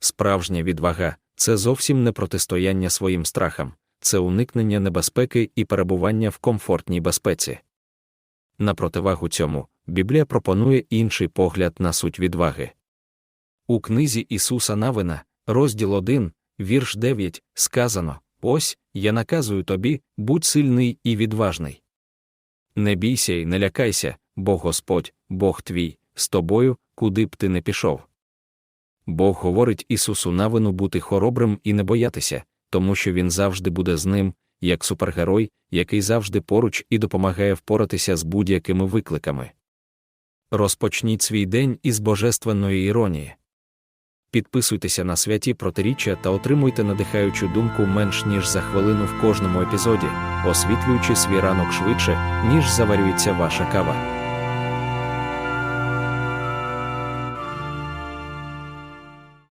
Справжня відвага це зовсім не протистояння своїм страхам, це уникнення небезпеки і перебування в комфортній безпеці. На противагу цьому, Біблія пропонує інший погляд на суть відваги. У книзі Ісуса Навина, розділ 1, вірш 9, сказано: Ось я наказую тобі, будь сильний і відважний. Не бійся і не лякайся, бо Господь, Бог твій, з тобою, куди б ти не пішов. Бог говорить Ісусу Навину бути хоробрим і не боятися, тому що він завжди буде з ним, як супергерой, який завжди поруч і допомагає впоратися з будь-якими викликами. Розпочніть свій день із божественної іронії. Підписуйтеся на святі протиріччя та отримуйте надихаючу думку менш ніж за хвилину в кожному епізоді, освітлюючи свій ранок швидше, ніж заварюється ваша кава.